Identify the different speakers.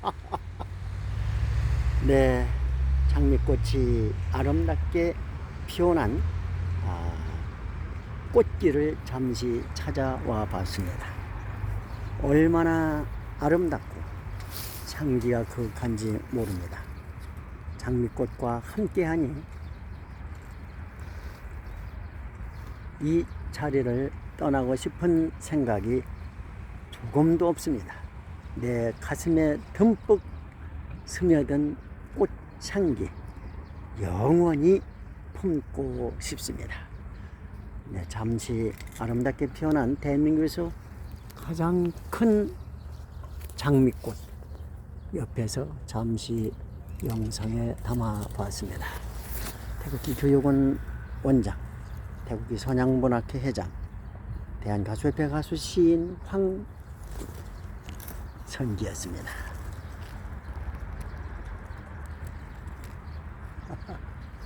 Speaker 1: 네, 장미꽃이 아름답게 피어난 아, 꽃길을 잠시 찾아와 봤습니다. 얼마나 아름답고 향기가 그윽한지 모릅니다. 장미꽃과 함께하니 이 자리를 떠나고 싶은 생각이 조금도 없습니다. 내 가슴에 듬뿍 스며든 꽃향기 영원히 품고 싶습니다. 네, 잠시 아름답게 피어난 대한민국에서 가장 큰 장미꽃 옆에서 잠시 영상에 담아 봤습니다. 태극기 교육원 원장, 태극기 선양문학회 회장, 대한가수협회 가수 시인 황 선기였습니다.